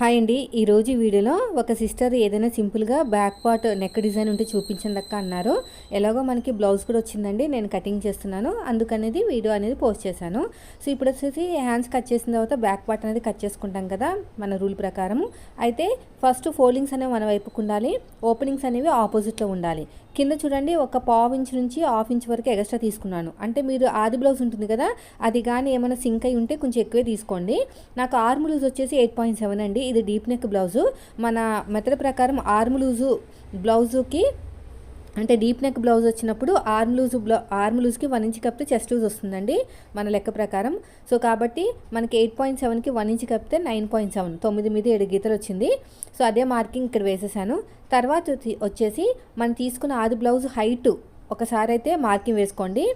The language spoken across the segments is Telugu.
హాయ్ అండి. ఈరోజు వీడియోలో ఒక సిస్టర్ ఏదైనా సింపుల్గా బ్యాక్ పార్ట్ నెక్ డిజైన్ ఉంటే చూపించండి అక్క అన్నారు. ఎలాగో మనకి బ్లౌజ్ కూడా వచ్చిందండి. నేను కటింగ్ చేస్తున్నాను. అందుకనేది వీడియో అనేది పోస్ట్ చేశాను. సో ఇప్పుడు వచ్చేసి హ్యాండ్స్ కట్ చేసిన తర్వాత బ్యాక్ పార్ట్ అనేది కట్ చేసుకుంటాం కదా మన రూల్ ప్రకారం అయితే ఫస్ట్ ఫోల్డింగ్స్ అనేవి మన వైపుకు ఉండాలి. ఓపెనింగ్స్ అనేవి ఆపోజిట్లో ఉండాలి. కింద చూడండి ఒక పావు ఇంచ్ నుంచి హాఫ్ ఇంచ్ వరకు ఎక్స్ట్రా తీసుకున్నాను. అంటే మీరు ఆది బ్లౌజ్ ఉంటుంది కదా అది కానీ ఏమైనా సింక్ అయి ఉంటే కొంచెం ఎక్కువే తీసుకోండి. నాకు ఆర్మ్ లూజ్ వచ్చేసి ఎయిట్ పాయింట్ సెవెన్ అండి. ఇది డీప్ నెక్ బ్లౌజు. మన మెథడ్ ప్రకారం ఆర్మ్ లూజు బ్లౌజుకి అంటే డీప్ నెక్ బ్లౌజ్ వచ్చినప్పుడు ఆర్మ్ లూజ్ బ్లౌ ఆర్మ్ లూజ్కి వన్ ఇంచ్ కప్పితే చెస్ట్ లూజ్ వస్తుందండి మన లెక్క ప్రకారం. సో కాబట్టి మనకి ఎయిట్ పాయింట్ సెవెన్కి వన్ ఇంచ్ కప్పితే నైన్ పాయింట్ సెవెన్ తొమ్మిది మీద ఏడు గీతలు వచ్చింది. సో అదే మార్కింగ్ ఇక్కడ వేసేసాను. తర్వాత వచ్చేసి మనం తీసుకున్న ఆది బ్లౌజ్ హైటు ఒకసారి అయితే మార్కింగ్ వేసుకోండి.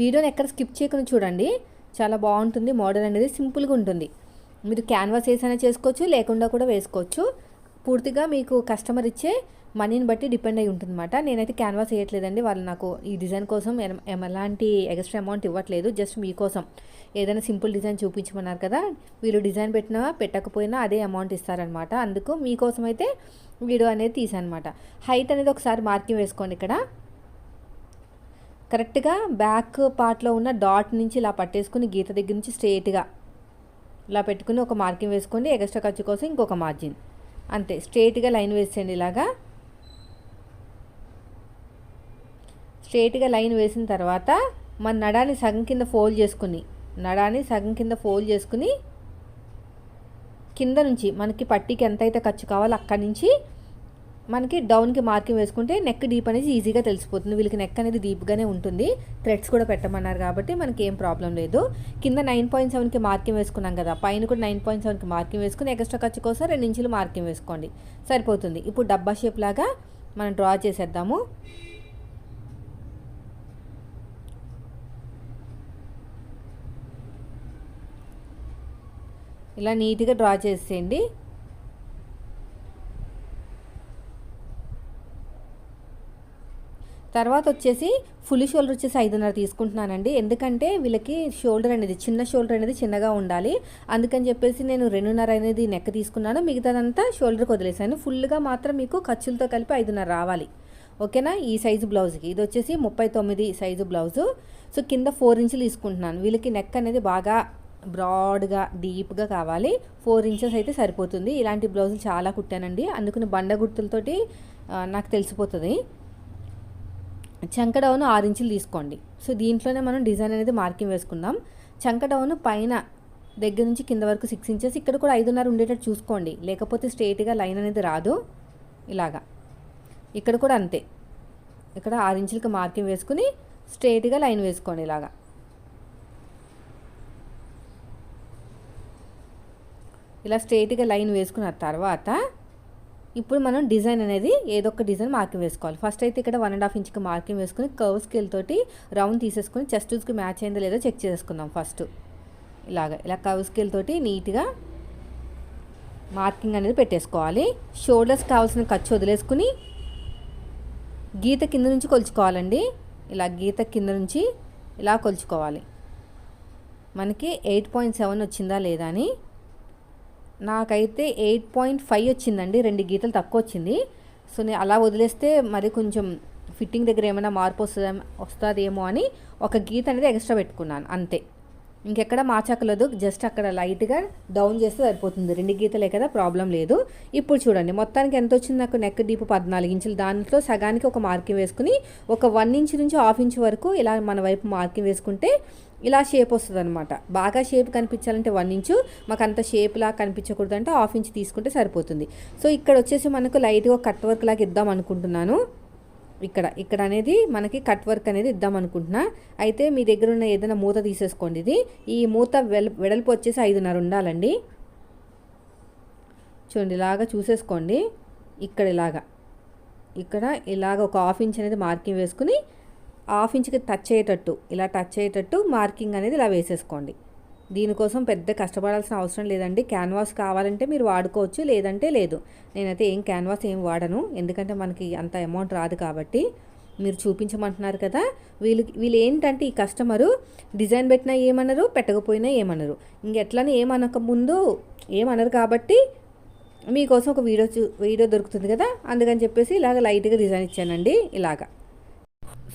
వీడియోని ఎక్కడ స్కిప్ చేయకుండా చూడండి. చాలా బాగుంటుంది మోడల్ అనేది సింపుల్గా ఉంటుంది. మీరు క్యాన్వాస్ వేసైనా చేసుకోవచ్చు లేకుండా కూడా వేసుకోవచ్చు. పూర్తిగా మీకు కస్టమర్ ఇచ్చే మనీని బట్టి డిపెండ్ అయి ఉంటుందన్నమాట. నేనైతే క్యాన్వాస్ వేయట్లేదండి. వాళ్ళు నాకు ఈ డిజైన్ కోసం ఎలాంటి ఎక్స్ట్రా అమౌంట్ ఇవ్వట్లేదు. జస్ట్ మీకోసం ఏదైనా సింపుల్ డిజైన్ చూపించమన్నారు కదా వీళ్ళు డిజైన్ పెట్టినా పెట్టకపోయినా అదే అమౌంట్ ఇస్తారనమాట అందుకు మీకోసం అయితే వీడియో అనేది తీసానమాట హైట్ అనేది ఒకసారి మార్కింగ్ వేసుకోండి ఇక్కడ. కరెక్ట్గా బ్యాక్ పార్ట్లో ఉన్న డాట్ నుంచి ఇలా పట్టేసుకుని గీత దగ్గర నుంచి స్ట్రేట్గా ఇలా పెట్టుకుని ఒక మార్కింగ్ వేసుకోండి ఎక్స్ట్రా ఖర్చు కోసం ఇంకొక మార్జిన్. అంతే స్ట్రేట్గా లైన్ వేసేయండి ఇలాగా. స్ట్రేట్గా లైన్ వేసిన తర్వాత మన నడాన్ని సగం కింద ఫోల్డ్ చేసుకుని నడాన్ని సగం కింద ఫోల్డ్ చేసుకుని కింద నుంచి మనకి పట్టీకి ఎంతైతే ఖర్చు కావాలో అక్కడి నుంచి మనకి డౌన్కి మార్కింగ్ వేసుకుంటే నెక్ డీప్ అనేది ఈజీగా తెలిసిపోతుంది. వీళ్ళకి నెక్ అనేది డీప్గానే ఉంటుంది. థ్రెడ్స్ కూడా పెట్టమన్నారు కాబట్టి మనకి ఏం ప్రాబ్లం లేదు. కింద నైన్ పాయింట్ సెవెన్కి మార్కింగ్ వేసుకున్నాం కదా పైన కూడా నైన్ పాయింట్ సెవెన్కి మార్కింగ్ వేసుకుని ఎక్స్ట్రా ఖర్చు కోసం రెండు ఇంచులు మార్కింగ్ వేసుకోండి. సరిపోతుంది. ఇప్పుడు డబ్బా షేప్ లాగా మనం డ్రా చేసేద్దాము. ఇలా నీట్గా డ్రా చేసేయండి. తర్వాత వచ్చేసి ఫుల్ షోల్డర్ వచ్చేసి ఐదున్నర తీసుకుంటున్నానండి. ఎందుకంటే వీళ్ళకి షోల్డర్ అనేది చిన్న షోల్డర్ అనేది చిన్నగా ఉండాలి. అందుకని చెప్పేసి నేను రెండున్నర అనేది నెక్ తీసుకున్నాను. మిగతాదంతా షోల్డర్కి వదిలేసాను. ఫుల్గా మాత్రం మీకు ఖర్చులతో కలిపి ఐదున్నర రావాలి. ఓకేనా? ఈ సైజు బ్లౌజ్కి. ఇది వచ్చేసి ముప్పై తొమ్మిది సైజు బ్లౌజు. సో కింద ఫోర్ ఇంచులు తీసుకుంటున్నాను. వీళ్ళకి నెక్ అనేది బాగా బ్రాడ్గా డీప్గా కావాలి. ఫోర్ ఇంచెస్ అయితే సరిపోతుంది. ఇలాంటి బ్లౌజులు చాలా కుట్టానండి. అందుకని బండ గుర్తులతోటి నాకు తెలిసిపోతుంది. చంక డౌన్ ఆరు ఇంచులు తీసుకోండి. సో దీంట్లోనే మనం డిజైన్ అనేది మార్కింగ్ వేసుకుందాం. చంక డౌన్ పైన దగ్గర నుంచి కింద వరకు సిక్స్ ఇంచెస్ ఇక్కడ కూడా ఐదున్నర ఉండేటట్టు చూసుకోండి. లేకపోతే స్ట్రైట్గా లైన్ అనేది రాదు. ఇలాగా. ఇక్కడ కూడా అంతే. ఇక్కడ ఆరు ఇంచులకి మార్కింగ్ వేసుకుని స్ట్రైట్గా లైన్ వేసుకోండి ఇలాగా. ఇలా స్ట్రైట్గా లైన్ వేసుకున్న తర్వాత ఇప్పుడు మనం డిజైన్ అనేది ఏదో ఒక డిజైన్ మార్కింగ్ వేసుకోవాలి. ఫస్ట్ అయితే ఇక్కడ వన్ అండ్ హాఫ్ ఇంచ్కి మార్కింగ్ వేసుకుని కర్వ్ స్కేల్ తోటి రౌండ్ తీసేసుకుని చెస్టూస్కి మ్యాచ్ అయిందో లేదో చెక్ చేసుకుందాం ఫస్ట్ ఇలాగ ఇలా కర్వ్ స్కేల్ తోటి నీట్గా మార్కింగ్ అనేది పెట్టేసుకోవాలి. షోల్డర్స్ కావాల్సిన ఖర్చు వదిలేసుకుని గీత కింద నుంచి కొలుచుకోవాలండి. ఇలా గీత కింద నుంచి ఇలా కొలుచుకోవాలి. మనకి ఎయిట్ పాయింట్ సెవెన్ వచ్చిందా లేదా అని నాకైతే ఎయిట్ పాయింట్ ఫైవ్ వచ్చిందండి. రెండు గీతలు తక్కువ వచ్చింది. సో నేను అలా వదిలేస్తే మరి కొంచెం ఫిట్టింగ్ దగ్గర ఏమైనా మార్పు వస్తుందా వస్తుందేమో అని ఒక గీత అనేది ఎక్స్ట్రా పెట్టుకున్నాను. అంతే. ఇంకెక్కడ మార్చక్కలేదు జస్ట్ అక్కడ లైట్గా డౌన్ చేస్తే సరిపోతుంది. రెండు గీతలే కదా ప్రాబ్లం లేదు. ఇప్పుడు చూడండి మొత్తానికి ఎంత వచ్చింది నాకు నెక్ డీప్ పద్నాలుగు ఇంచులు? దాంట్లో సగానికి ఒక మార్కింగ్ వేసుకుని ఒక వన్ ఇంచ్ నుంచి హాఫ్ ఇంచ్ వరకు ఇలా మన వైపు మార్కింగ్ వేసుకుంటే ఇలా షేప్ వస్తుంది అనమాట బాగా షేప్ కనిపించాలంటే వన్ ఇంచు మాకు అంత షేప్లా కనిపించకూడదంటే హాఫ్ ఇంచ్ తీసుకుంటే సరిపోతుంది. సో ఇక్కడ వచ్చేసి మనకు లైట్గా కట్ వర్క్ లాగా ఇద్దాం అనుకుంటున్నాను. ఇక్కడ ఇక్కడ అనేది మనకి కట్ వర్క్ అనేది ఇద్దాం అనుకుంటున్నా. అయితే మీ దగ్గర ఉన్న ఏదైనా మూత తీసేసుకోండి ఇది. ఈ మూత వెల వెడల్పు వచ్చేసి ఐదున్నర ఉండాలండి. చూడండి ఇలాగా చూసేసుకోండి. ఇక్కడ ఇలాగా. ఇక్కడ ఇలాగ ఒక హాఫ్ ఇంచ్ అనేది మార్కింగ్ వేసుకుని హాఫ్ ఇంచ్కి టచ్ అయ్యేటట్టు ఇలా టచ్ అయ్యేటట్టు మార్కింగ్ అనేది ఇలా వేసేసుకోండి. దీనికోసం పెద్ద కష్టపడాల్సిన అవసరం లేదండి. క్యాన్వాస్ కావాలంటే మీరు వాడుకోవచ్చు లేదంటే లేదు. నేనైతే ఏం క్యాన్వాస్ ఏం వాడను. ఎందుకంటే మనకి అంత అమౌంట్ రాదు కాబట్టి మీరు చూపించమంటున్నారు కదా. వీళ్ళు వీళ్ళు ఏంటంటే ఈ కస్టమరు డిజైన్ పెట్టినా ఏమనరు పెట్టకపోయినా ఏమనరు. ఇంకెట్లని ఏమనక ముందు ఏమనరు కాబట్టి మీకోసం ఒక వీడియో చూ వీడియో దొరుకుతుంది కదా. అందుకని చెప్పేసి ఇలాగ లైట్గా డిజైన్ ఇచ్చానండి ఇలాగా.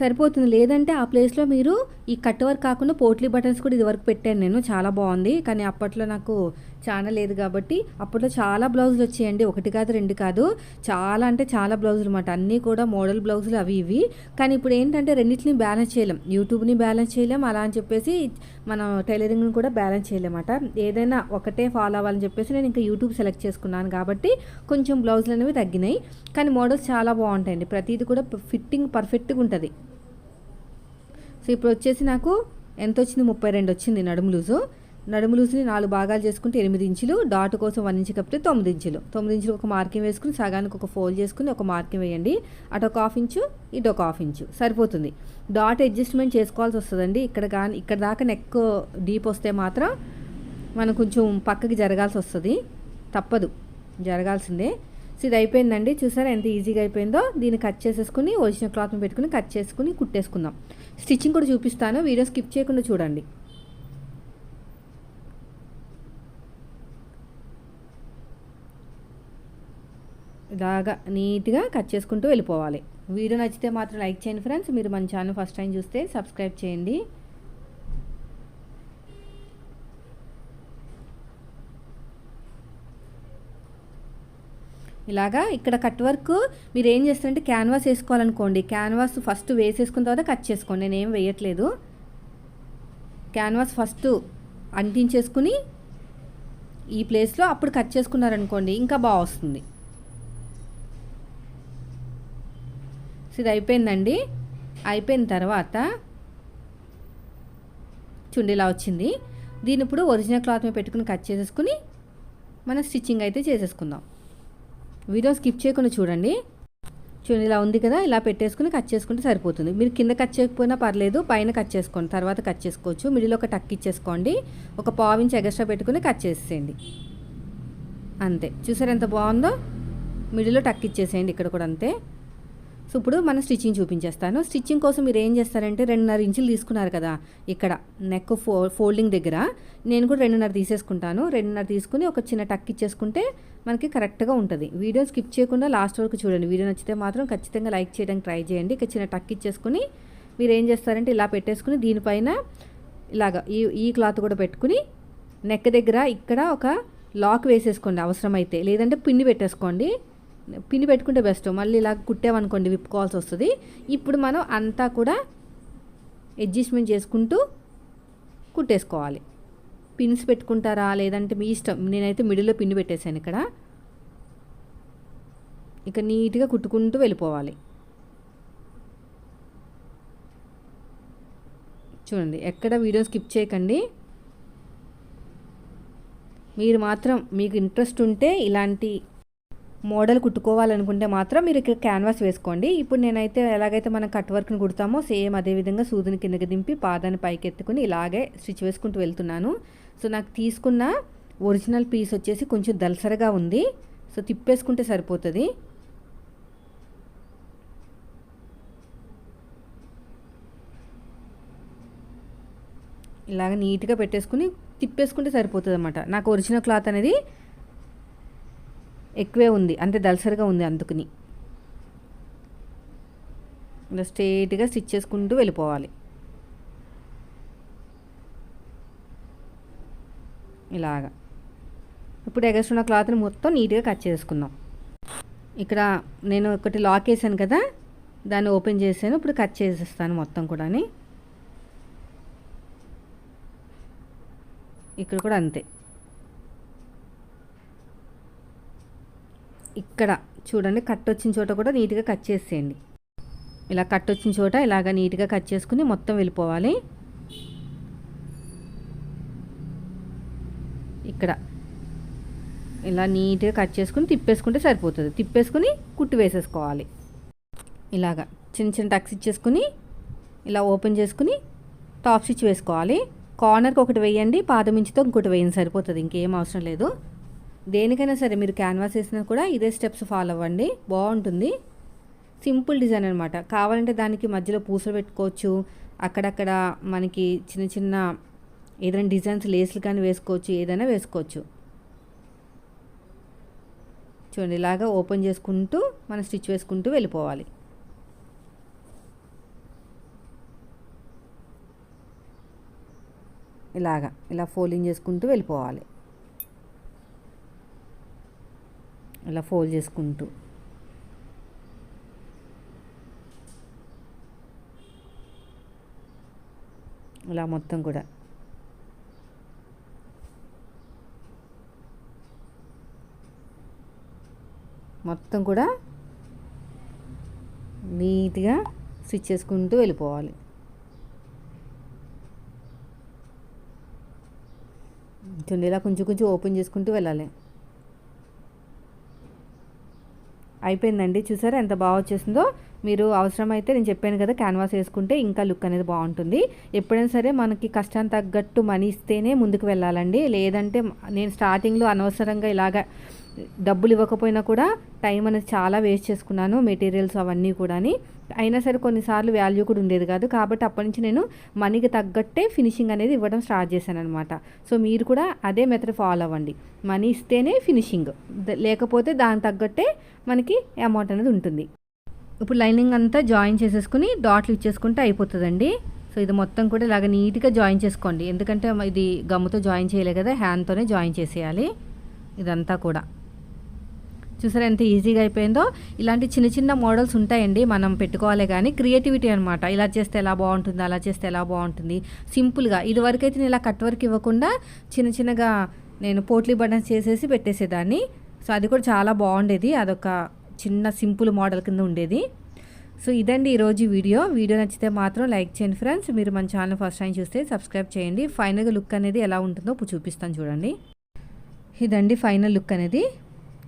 సరిపోతుంది. లేదంటే ఆ ప్లేస్లో మీరు ఈ కట్ వర్క్ కాకుండా పోట్లీ బటన్స్ కూడా ఇది వరకు పెట్టాను నేను. చాలా బాగుంది. కానీ అప్పట్లో నాకు ఛానల్ లేదు కాబట్టి అప్పట్లో చాలా బ్లౌజులు వచ్చాయండి. ఒకటి కాదు రెండు కాదు. చాలా అంటే చాలా బ్లౌజులు అనమాట అన్నీ కూడా మోడల్ బ్లౌజులు అవి ఇవి. కానీ ఇప్పుడు ఏంటంటే రెండింటిని బ్యాలెన్స్ చేయలేం. యూట్యూబ్ని బ్యాలెన్స్ చేయలేం. అలా అని చెప్పేసి మనం టైలరింగ్ని కూడా బ్యాలెన్స్ చేయలేమాట. ఏదైనా ఒకటే ఫాలో అవ్వాలని చెప్పేసి నేను ఇంకా యూట్యూబ్ సెలెక్ట్ చేసుకున్నాను కాబట్టి కొంచెం బ్లౌజులు అనేవి తగ్గినాయి. కానీ మోడల్స్ చాలా బాగుంటాయండి. ప్రతిదీ కూడా ఫిట్టింగ్ పర్ఫెక్ట్గా ఉంటుంది. సో ఇప్పుడు వచ్చేసి నాకు ఎంత వచ్చింది? ముప్పై రెండు వచ్చింది నడుము లూజు. నడుములూసుని నాలుగు భాగాలు చేసుకుంటే ఎనిమిది ఇంచులు డాట్ కోసం వన్ ఇంచు కప్పితే తొమ్మిది ఇంచులు. తొమ్మిది ఇంచులు ఒక మార్కింగ్ వేసుకుని సగానికి ఒక ఫోల్డ్ చేసుకుని ఒక మార్కింగ్ వేయండి. అటు ఒక హాఫ్ ఇంచు ఇటు ఒక హాఫ్ ఇంచు. సరిపోతుంది. డాట్ అడ్జస్ట్మెంట్ చేసుకోవాల్సి వస్తుందండి. ఇక్కడ కానీ ఇక్కడ దాకా నెక్ డీప్ వస్తే మాత్రం మనం కొంచెం పక్కకి జరగాల్సి వస్తుంది. తప్పదు. జరగాల్సిందే. సో ఇది అయిపోయిందండి. చూసారా ఎంత ఈజీగా అయిపోయిందో? దీన్ని కట్ చేసేసుకుని ఒరిజినల్ క్లాత్ని పెట్టుకుని కట్ చేసుకుని కుట్టేసుకుందాం. స్టిచ్చింగ్ కూడా చూపిస్తాను. వీడియో స్కిప్ చేయకుండా చూడండి. ఇలాగా నీట్గా కట్ చేసుకుంటూ వెళ్ళిపోవాలి. వీడియో నచ్చితే మాత్రం లైక్ చేయండి ఫ్రెండ్స్. మీరు మన ఛానల్ ఫస్ట్ టైం చూస్తే సబ్స్క్రైబ్ చేయండి. ఇలాగా ఇక్కడ కట్ వర్క్ మీరు ఏం చేస్తారంటే క్యాన్వాస్ వేసుకోవాలనుకోండి. క్యాన్వాస్ ఫస్ట్ వేసేసుకున్న తర్వాత కట్ చేసుకోండి. నేను వేయట్లేదు. క్యాన్వాస్ ఫస్ట్ అంటించేసుకుని ఈ ప్లేస్లో అప్పుడు కట్ చేసుకున్నారనుకోండి ఇంకా బాగా వస్తుంది. ఇది అయిపోయిందండి. అయిపోయిన తర్వాత చుండిలా వచ్చింది. దీని ఇప్పుడు ఒరిజినల్ క్లాత్ మీద పెట్టుకుని కట్ చేసేసుకుని మనం స్టిచ్చింగ్ అయితే చేసేసుకుందాం. వీడియో స్కిప్ చేయకుండా చూడండి. చూడండి ఇలా ఉంది కదా ఇలా పెట్టేసుకుని కట్ చేసుకుంటే సరిపోతుంది. మీరు కింద కట్ చేయకపోయినా పర్లేదు పైన కట్ చేసుకోండి తర్వాత కట్ చేసుకోవచ్చు. మిడిల్ ఒక టక్ ఇచ్చేసుకోండి. ఒక పావు ఇంచ్ ఎగస్ట్రా పెట్టుకుని కట్ చేసేయండి అంతే. చూసారు ఎంత బాగుందో? మిడిల్లో టక్ ఇచ్చేసేయండి ఇక్కడ కూడా అంతే. సో ఇప్పుడు మనం స్టిచ్చింగ్ చూపించేస్తాను. స్టిచ్చింగ్ కోసం మీరు ఏం చేస్తారంటే రెండున్నర ఇంచులు తీసుకున్నారు కదా ఇక్కడ నెక్ ఫో ఫోల్డింగ్ దగ్గర. నేను కూడా రెండున్నర తీసేసుకుంటాను. రెండున్నర తీసుకుని ఒక చిన్న టక్ ఇచ్చేసుకుంటే మనకి కరెక్ట్గా ఉంటుంది. వీడియో స్కిప్ చేయకుండా లాస్ట్ వరకు చూడండి. వీడియో నచ్చితే మాత్రం ఖచ్చితంగా లైక్ చేయడానికి ట్రై చేయండి. ఇక చిన్న టక్ ఇచ్చేసుకుని మీరు ఏం చేస్తారంటే ఇలా పెట్టేసుకుని దీనిపైన ఇలాగ ఈ ఈ క్లాత్ కూడా పెట్టుకుని నెక్ దగ్గర ఇక్కడ ఒక లాక్ వేసేసుకోండి అవసరమైతే. లేదంటే పిన్ని పెట్టేసుకోండి. పిని పెట్టుకుంటే బెస్ట్ మళ్ళీ ఇలా కుట్టామనుకోండి విప్పుకోవాల్సి వస్తుంది. ఇప్పుడు మనం అంతా కూడా అడ్జస్ట్మెంట్ చేసుకుంటూ కుట్టేసుకోవాలి. పిన్స్ పెట్టుకుంటారా? లేదంటే మీ ఇష్టం. నేనైతే మిడిల్లో పిన్ పెట్టేశాను ఇక్కడ. ఇక నీట్గా కుట్టుకుంటూ వెళ్ళిపోవాలి. చూడండి ఎక్కడ వీడియో స్కిప్ చేయకండి. మీరు మాత్రం మీకు ఇంట్రెస్ట్ ఉంటే ఇలాంటి మోడల్ కుట్టుకోవాలనుకుంటే మాత్రం మీరు ఇక్కడ క్యాన్వాస్ వేసుకోండి. ఇప్పుడు నేనైతే ఎలాగైతే మనం కట్ వర్క్ని కుడతామో సేమ్ అదే విధంగా సూదిని కిందకి దింపి పాదాన్ని పైకి ఎత్తుకుని ఇలాగే స్టిచ్ వేసుకుంటూ వెళ్తున్నాను. సో నాకు తీసుకున్న ఒరిజినల్ పీస్ వచ్చేసి కొంచెం దలసరగా ఉంది. సో తిప్పేసుకుంటే సరిపోతుంది. ఇలాగ నీట్గా పెట్టేసుకుని తిప్పేసుకుంటే సరిపోతుంది అనమాట నాకు ఒరిజినల్ క్లాత్ అనేది ఎక్కువే ఉంది. అంటే దలసరిగా ఉంది అందుకుని. ఇలా స్ట్రేట్గా స్టిచ్ చేసుకుంటూ వెళ్ళిపోవాలి. ఇలాగా. ఇప్పుడు ఎగస్ట్రున్న క్లాత్ని మొత్తం నీట్గా కట్ చేసుకుందాం. ఇక్కడ నేను ఒకటి లాక్ వేసాను కదా? దాన్ని ఓపెన్ చేసాను ఇప్పుడు కట్ చేసేస్తాను మొత్తం కూడా ఇక్కడ కూడా అంతే. ఇక్కడ చూడండి కట్ వచ్చిన చోట కూడా నీట్గా కట్ చేసేయండి. ఇలా కట్ వచ్చిన చోట ఇలాగ నీట్గా కట్ చేసుకుని మొత్తం వెళ్ళిపోవాలి. ఇక్కడ ఇలా నీట్గా కట్ చేసుకుని తిప్పేసుకుంటే సరిపోతుంది. తిప్పేసుకుని కుట్టు వేసేసుకోవాలి. ఇలాగా చిన్న చిన్న టక్స్ ఇచ్చేసుకుని ఇలా ఓపెన్ చేసుకుని టాప్ స్టిచ్ వేసుకోవాలి. కార్నర్కి ఒకటి వేయండి పాదమించితో ఇంకోటి వేయండి సరిపోతుంది. ఇంకేం అవసరం లేదు. దేనికైనా సరే మీరు క్యాన్వాస్ వేసినా కూడా ఇదే స్టెప్స్ ఫాలో అవ్వండి. బాగుంటుంది. సింపుల్ డిజైన్ అనమాట కావాలంటే దానికి మధ్యలో పూసలు పెట్టుకోవచ్చు. అక్కడక్కడ మనకి చిన్న చిన్న ఏదైనా డిజైన్స్ లేస్లు కానీ వేసుకోవచ్చు. ఏదైనా వేసుకోవచ్చు. చూడండి ఇలాగా ఓపెన్ చేసుకుంటూ మనం స్టిచ్ వేసుకుంటూ వెళ్ళిపోవాలి. ఇలాగా ఇలా ఫోల్డింగ్ చేసుకుంటూ వెళ్ళిపోవాలి. ఇలా ఫోల్డ్ చేసుకుంటూ. ఇలా మొత్తం కూడా. మొత్తం కూడా నీట్గా స్విచ్ చేసుకుంటూ వెళ్ళిపోవాలి. చుండేలా కొంచెం కొంచెం ఓపెన్ చేసుకుంటూ వెళ్ళాలి. అయిపోయిందండి. చూసారా ఎంత బాగా వచ్చేసిందో? మీరు అవసరమైతే నేను చెప్పాను కదా క్యాన్వాస్ వేసుకుంటే ఇంకా లుక్ అనేది బాగుంటుంది. ఎప్పుడైనా సరే మనకి కష్టాన్ని తగ్గట్టు మనీ ఇస్తేనే ముందుకు వెళ్ళాలండి. లేదంటే నేను స్టార్టింగ్లో అనవసరంగా ఇలాగ డబ్బులు ఇవ్వకపోయినా కూడా టైం అనేది చాలా వేస్ట్ చేసుకున్నాను మెటీరియల్స్ అవన్నీ కూడా అయినా సరే కొన్నిసార్లు వాల్యూ కూడా ఉండేది కాదు. కాబట్టి అప్పటి నుంచి నేను మనీకి తగ్గట్టే ఫినిషింగ్ అనేది ఇవ్వడం స్టార్ట్ చేశాను అనమాట సో మీరు కూడా అదే మెథడ్ ఫాలో అవ్వండి. మనీ ఇస్తేనే ఫినిషింగ్ లేకపోతే దానికి తగ్గట్టే మనకి అమౌంట్ అనేది ఉంటుంది. ఇప్పుడు లైనింగ్ అంతా జాయిన్ చేసేసుకుని డాట్లు ఇచ్చేసుకుంటే అయిపోతుందండి. సో ఇది మొత్తం కూడా ఇలాగ నీట్గా జాయిన్ చేసుకోండి. ఎందుకంటే ఇది గమ్ముతో జాయిన్ చేయలే కదా హ్యాండ్తోనే జాయిన్ చేసేయాలి. ఇదంతా కూడా. చూసారా ఎంత ఈజీగా అయిపోయిందో? ఇలాంటి చిన్న చిన్న మోడల్స్ ఉంటాయండి మనం పెట్టుకోవాలి కానీ క్రియేటివిటీ అనమాట ఇలా చేస్తే ఎలా బాగుంటుంది అలా చేస్తే ఎలా బాగుంటుంది? సింపుల్గా ఇదివరకైతే నేను ఇలా కట్ వర్క్ ఇవ్వకుండా చిన్న చిన్నగా నేను పోట్లీ బటన్స్ చేసేసి పెట్టేసేదాన్ని. సో అది కూడా చాలా బాగుండేది. అదొక చిన్న సింపుల్ మోడల్ కింద ఉండేది. సో ఇదండి ఈరోజు వీడియో. వీడియో నచ్చితే మాత్రం లైక్ చేయండి ఫ్రెండ్స్. మీరు మన ఛానల్ ఫస్ట్ టైం చూస్తే సబ్స్క్రైబ్ చేయండి. ఫైనల్గా లుక్ అనేది ఎలా ఉంటుందో ఇప్పుడు చూపిస్తాను చూడండి. ఇదండి ఫైనల్ లుక్ అనేది.